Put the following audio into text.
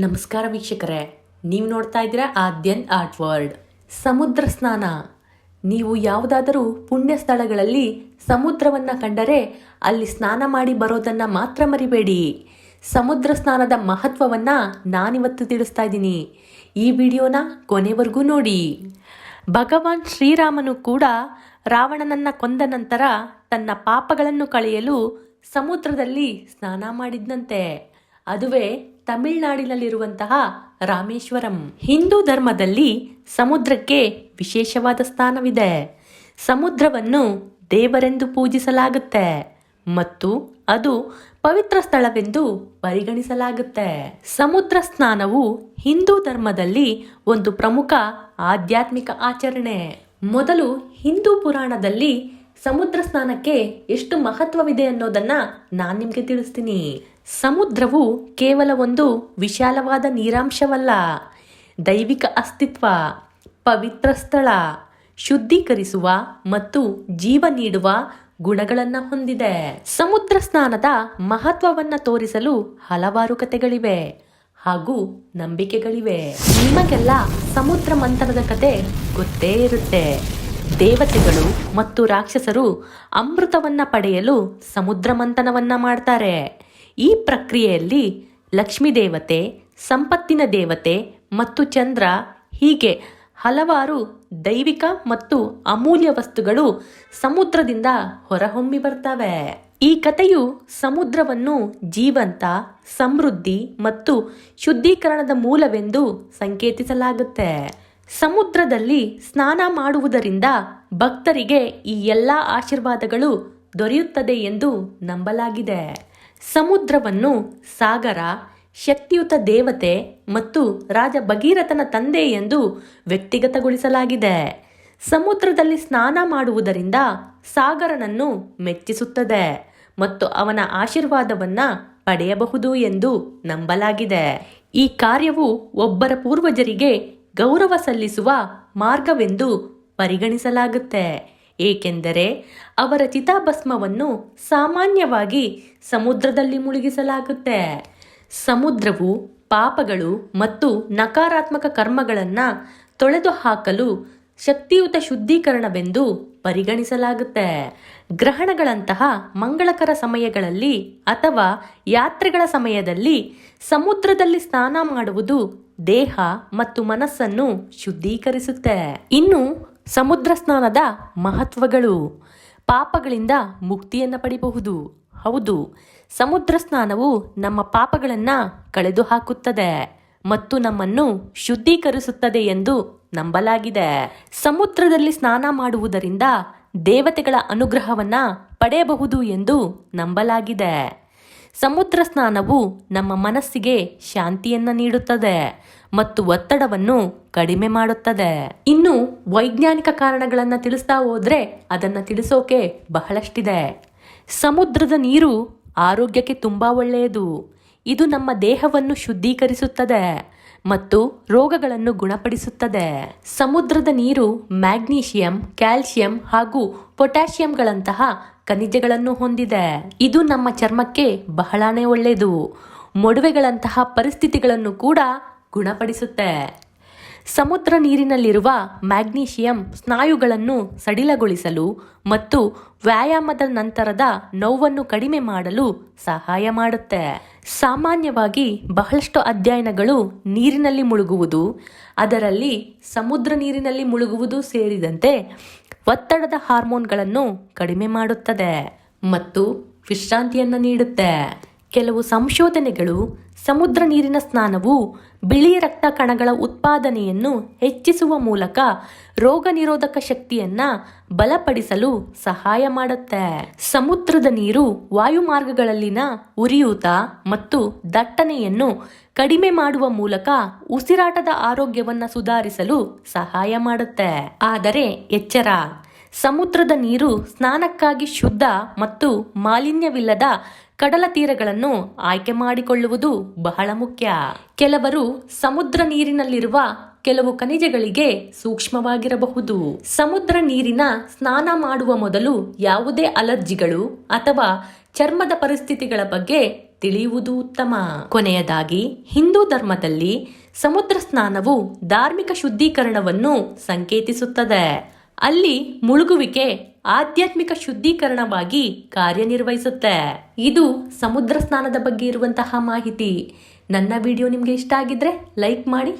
ನಮಸ್ಕಾರ ವೀಕ್ಷಕರೇ, ನೀವು ನೋಡ್ತಾ ಇದ್ದೀರಾ ಆದ್ಯನ್ ಆರ್ಟ್ ವರ್ಲ್ಡ್. ಸಮುದ್ರ ಸ್ನಾನ. ನೀವು ಯಾವುದಾದರೂ ಪುಣ್ಯ ಸ್ಥಳಗಳಲ್ಲಿ ಸಮುದ್ರವನ್ನು ಕಂಡರೆ ಅಲ್ಲಿ ಸ್ನಾನ ಮಾಡಿ ಬರೋದನ್ನು ಮಾತ್ರ ಮರಿಬೇಡಿ. ಸಮುದ್ರ ಸ್ನಾನದ ಮಹತ್ವವನ್ನು ನಾನಿವತ್ತು ತಿಳಿಸ್ತಾ ಇದ್ದೀನಿ. ಈ ವಿಡಿಯೋನ ಕೊನೆವರೆಗೂ ನೋಡಿ. ಭಗವಾನ್ ಶ್ರೀರಾಮನು ಕೂಡ ರಾವಣನನ್ನು ಕೊಂದ ನಂತರ ತನ್ನ ಪಾಪಗಳನ್ನು ಕಳೆಯಲು ಸಮುದ್ರದಲ್ಲಿ ಸ್ನಾನ ಮಾಡಿದ್ನಂತೆ. ಅದುವೇ ತಮಿಳುನಾಡಿನಲ್ಲಿರುವಂತಹ ರಾಮೇಶ್ವರಂ. ಹಿಂದೂ ಧರ್ಮದಲ್ಲಿ ಸಮುದ್ರಕ್ಕೆ ವಿಶೇಷವಾದ ಸ್ಥಾನವಿದೆ. ಸಮುದ್ರವನ್ನು ದೇವರೆಂದು ಪೂಜಿಸಲಾಗುತ್ತೆ ಮತ್ತು ಅದು ಪವಿತ್ರ ಸ್ಥಳವೆಂದು ಪರಿಗಣಿಸಲಾಗುತ್ತೆ. ಸಮುದ್ರ ಸ್ನಾನವು ಹಿಂದೂ ಧರ್ಮದಲ್ಲಿ ಒಂದು ಪ್ರಮುಖ ಆಧ್ಯಾತ್ಮಿಕ ಆಚರಣೆ. ಮೊದಲು ಹಿಂದೂ ಪುರಾಣದಲ್ಲಿ ಸಮುದ್ರ ಸ್ನಾನಕ್ಕೆ ಎಷ್ಟು ಮಹತ್ವವಿದೆ ಅನ್ನೋದನ್ನ ನಾನು ನಿಮಗೆ ತಿಳಿಸ್ತೀನಿ. ಸಮುದ್ರವು ಕೇವಲ ಒಂದು ವಿಶಾಲವಾದ ನೀರಾಂಶವಲ್ಲ. ದೈವಿಕ ಅಸ್ತಿತ್ವ, ಪವಿತ್ರ ಸ್ಥಳ, ಶುದ್ಧೀಕರಿಸುವ ಮತ್ತು ಜೀವ ನೀಡುವ ಗುಣಗಳನ್ನು ಹೊಂದಿದೆ. ಸಮುದ್ರ ಸ್ನಾನದ ಮಹತ್ವವನ್ನ ತೋರಿಸಲು ಹಲವಾರು ಕಥೆಗಳಿವೆ ಹಾಗೂ ನಂಬಿಕೆಗಳಿವೆ. ನಿಮಗೆಲ್ಲ ಸಮುದ್ರ ಮಂಥನದ ಕತೆ ಗೊತ್ತೇ ಇರುತ್ತೆ. ದೇವತೆಗಳು ಮತ್ತು ರಾಕ್ಷಸರು ಅಮೃತವನ್ನ ಪಡೆಯಲು ಸಮುದ್ರ ಮಂಥನವನ್ನ ಮಾಡ್ತಾರೆ. ಈ ಪ್ರಕ್ರಿಯೆಯಲ್ಲಿ ಲಕ್ಷ್ಮೀ ದೇವತೆ, ಸಂಪತ್ತಿನ ದೇವತೆ ಮತ್ತು ಚಂದ್ರ ಹೀಗೆ ಹಲವಾರು ದೈವಿಕ ಮತ್ತು ಅಮೂಲ್ಯ ವಸ್ತುಗಳು ಸಮುದ್ರದಿಂದ ಹೊರಹೊಮ್ಮಿ ಬರ್ತವೆ. ಈ ಕಥೆಯು ಸಮುದ್ರವನ್ನು ಜೀವಂತ, ಸಮೃದ್ಧಿ ಮತ್ತು ಶುದ್ಧೀಕರಣದ ಮೂಲವೆಂದು ಸಂಕೇತಿಸಲಾಗುತ್ತೆ. ಸಮುದ್ರದಲ್ಲಿ ಸ್ನಾನ ಮಾಡುವುದರಿಂದ ಭಕ್ತರಿಗೆ ಈ ಎಲ್ಲ ಆಶೀರ್ವಾದಗಳು ದೊರೆಯುತ್ತದೆ ಎಂದು ನಂಬಲಾಗಿದೆ. ಸಮುದ್ರವನ್ನು ಸಾಗರ, ಶಕ್ತಿಯುತ ದೇವತೆ ಮತ್ತು ರಾಜ ಭಗೀರಥನ ತಂದೆ ಎಂದು ವ್ಯಕ್ತಿಗತಗೊಳಿಸಲಾಗಿದೆ. ಸಮುದ್ರದಲ್ಲಿ ಸ್ನಾನ ಮಾಡುವುದರಿಂದ ಸಾಗರನನ್ನು ಮೆಚ್ಚಿಸುತ್ತದೆ ಮತ್ತು ಅವನ ಆಶೀರ್ವಾದವನ್ನು ಪಡೆಯಬಹುದು ಎಂದು ನಂಬಲಾಗಿದೆ. ಈ ಕಾರ್ಯವು ಒಬ್ಬರ ಪೂರ್ವಜರಿಗೆ ಗೌರವ ಸಲ್ಲಿಸುವ ಮಾರ್ಗವೆಂದು ಪರಿಗಣಿಸಲಾಗುತ್ತೆ. ಏಕೆಂದರೆ ಅವರ ಚಿತಾಭಸ್ಮವನ್ನು ಸಾಮಾನ್ಯವಾಗಿ ಸಮುದ್ರದಲ್ಲಿ ಮುಳುಗಿಸಲಾಗುತ್ತೆ. ಸಮುದ್ರವು ಪಾಪಗಳು ಮತ್ತು ನಕಾರಾತ್ಮಕ ಕರ್ಮಗಳನ್ನು ತೊಳೆದು ಹಾಕಲು ಶಕ್ತಿಯುತ ಶುದ್ಧೀಕರಣವೆಂದು ಪರಿಗಣಿಸಲಾಗುತ್ತೆ. ಗ್ರಹಣಗಳಂತಹ ಮಂಗಳಕರ ಸಮಯಗಳಲ್ಲಿ ಅಥವಾ ಯಾತ್ರೆಗಳ ಸಮಯದಲ್ಲಿ ಸಮುದ್ರದಲ್ಲಿ ಸ್ನಾನ ಮಾಡುವುದು ದೇಹ ಮತ್ತು ಮನಸ್ಸನ್ನು ಶುದ್ಧೀಕರಿಸುತ್ತೆ. ಇನ್ನು ಸಮುದ್ರ ಸ್ನಾನದ ಮಹತ್ವಗಳು. ಪಾಪಗಳಿಂದ ಮುಕ್ತಿಯನ್ನ ಪಡಿಬಹುದು. ಹೌದು, ಸಮುದ್ರ ಸ್ನಾನವು ನಮ್ಮ ಪಾಪಗಳನ್ನು ಕಳೆದು ಹಾಕುತ್ತದೆ ಮತ್ತು ನಮ್ಮನ್ನು ಶುದ್ಧೀಕರಿಸುತ್ತದೆ ಎಂದು ನಂಬಲಾಗಿದೆ. ಸಮುದ್ರದಲ್ಲಿ ಸ್ನಾನ ಮಾಡುವುದರಿಂದ ದೇವತೆಗಳ ಅನುಗ್ರಹವನ್ನ ಪಡೆಯಬಹುದು ಎಂದು ನಂಬಲಾಗಿದೆ. ಸಮುದ್ರ ಸ್ನಾನವು ನಮ್ಮ ಮನಸ್ಸಿಗೆ ಶಾಂತಿಯನ್ನ ನೀಡುತ್ತದೆ ಮತ್ತು ಒತ್ತಡವನ್ನು ಕಡಿಮೆ ಮಾಡುತ್ತದೆ. ಇನ್ನು ವೈಜ್ಞಾನಿಕ ಕಾರಣಗಳನ್ನು ತಿಳಿಸ್ತಾ ಹೋದ್ರೆ ಅದನ್ನ ತಿಳಿಸೋಕೆ ಬಹಳಷ್ಟಿದೆ. ಸಮುದ್ರದ ನೀರು ಆರೋಗ್ಯಕ್ಕೆ ತುಂಬಾ ಒಳ್ಳೆಯದು. ಇದು ನಮ್ಮ ದೇಹವನ್ನು ಶುದ್ಧೀಕರಿಸುತ್ತದೆ. ಮತ್ತು ರೋಗಗಳನ್ನು ಗುಣಪಡಿಸುತ್ತದೆ. ಸಮುದ್ರದ ನೀರು ಮ್ಯಾಗ್ನೀಷಿಯಂ ಕ್ಯಾಲ್ಸಿಯಂ ಹಾಗೂ ಪೊಟ್ಯಾಷಿಯಂಗಳಂತಹ ಖನಿಜಗಳನ್ನು ಹೊಂದಿದೆ. ಇದು ನಮ್ಮ ಚರ್ಮಕ್ಕೆ ಬಹಳಾನೇ ಒಳ್ಳೆಯದು. ಮೊಡವೆಗಳಂತಹ ಪರಿಸ್ಥಿತಿಗಳನ್ನು ಕೂಡ ಗುಣಪಡಿಸುತ್ತೆ. ಸಮುದ್ರ ನೀರಿನಲ್ಲಿರುವ ಮ್ಯಾಗ್ನೀಷಿಯಂ ಸ್ನಾಯುಗಳನ್ನು ಸಡಿಲಗೊಳಿಸಲು ಮತ್ತು ವ್ಯಾಯಾಮದ ನಂತರದ ನೋವನ್ನು ಕಡಿಮೆ ಮಾಡಲು ಸಹಾಯ ಮಾಡುತ್ತೆ. ಸಾಮಾನ್ಯವಾಗಿ ಬಹಳಷ್ಟು ಅಧ್ಯಯನಗಳು ನೀರಿನಲ್ಲಿ ಮುಳುಗುವುದು, ಅದರಲ್ಲಿ ಸಮುದ್ರ ನೀರಿನಲ್ಲಿ ಮುಳುಗುವುದು ಸೇರಿದಂತೆ ಒತ್ತಡದ ಹಾರ್ಮೋನ್ಗಳನ್ನು ಕಡಿಮೆ ಮಾಡುತ್ತದೆ ಮತ್ತು ವಿಶ್ರಾಂತಿಯನ್ನು ನೀಡುತ್ತೆ. ಕೆಲವು ಸಂಶೋಧನೆಗಳು ಸಮುದ್ರ ನೀರಿನ ಸ್ನಾನವು ಬಿಳಿ ರಕ್ತ ಕಣಗಳ ಉತ್ಪಾದನೆಯನ್ನು ಹೆಚ್ಚಿಸುವ ಮೂಲಕ ರೋಗ ನಿರೋಧಕ ಶಕ್ತಿಯನ್ನ ಬಲಪಡಿಸಲು ಸಹಾಯ ಮಾಡುತ್ತೆ. ಸಮುದ್ರದ ನೀರು ವಾಯುಮಾರ್ಗಗಳಲ್ಲಿನ ಉರಿಯೂತ ಮತ್ತು ದಟ್ಟಣೆಯನ್ನು ಕಡಿಮೆ ಮಾಡುವ ಮೂಲಕ ಉಸಿರಾಟದ ಆರೋಗ್ಯವನ್ನು ಸುಧಾರಿಸಲು ಸಹಾಯ ಮಾಡುತ್ತೆ. ಆದರೆ ಎಚ್ಚರ ಸಮುದ್ರದ ನೀರು ಸ್ನಾನಕ್ಕಾಗಿ ಶುದ್ಧ ಮತ್ತು ಮಾಲಿನ್ಯವಿಲ್ಲದ ಕಡಲ ತೀರಗಳನ್ನು ಆಯ್ಕೆ ಮಾಡಿಕೊಳ್ಳುವುದು ಬಹಳ ಮುಖ್ಯ. ಕೆಲವರು ಸಮುದ್ರ ನೀರಿನಲ್ಲಿರುವ ಕೆಲವು ಖನಿಜಗಳಿಗೆ ಸೂಕ್ಷ್ಮವಾಗಿರಬಹುದು. ಸಮುದ್ರ ನೀರಿನ ಸ್ನಾನ ಮಾಡುವ ಮೊದಲು ಯಾವುದೇ ಅಲರ್ಜಿಗಳು ಅಥವಾ ಚರ್ಮದ ಪರಿಸ್ಥಿತಿಗಳ ಬಗ್ಗೆ ತಿಳಿಯುವುದು ಉತ್ತಮ. ಕೊನೆಯದಾಗಿ, ಹಿಂದೂ ಧರ್ಮದಲ್ಲಿ ಸಮುದ್ರ ಸ್ನಾನವು ಧಾರ್ಮಿಕ ಶುದ್ಧೀಕರಣವನ್ನು ಸಂಕೇತಿಸುತ್ತದೆ. ಅಲ್ಲಿ ಮುಳುಗುವಿಕೆ ಆಧ್ಯಾತ್ಮಿಕ ಶುದ್ಧೀಕರಣವಾಗಿ ಕಾರ್ಯನಿರ್ವಹಿಸುತ್ತೆ. ಇದು ಸಮುದ್ರ ಸ್ನಾನದ ಬಗ್ಗೆ ಇರುವಂತಹ ಮಾಹಿತಿ. ನನ್ನ ವಿಡಿಯೋ ನಿಮಗೆ ಇಷ್ಟ ಆಗಿದ್ರೆ ಲೈಕ್ ಮಾಡಿ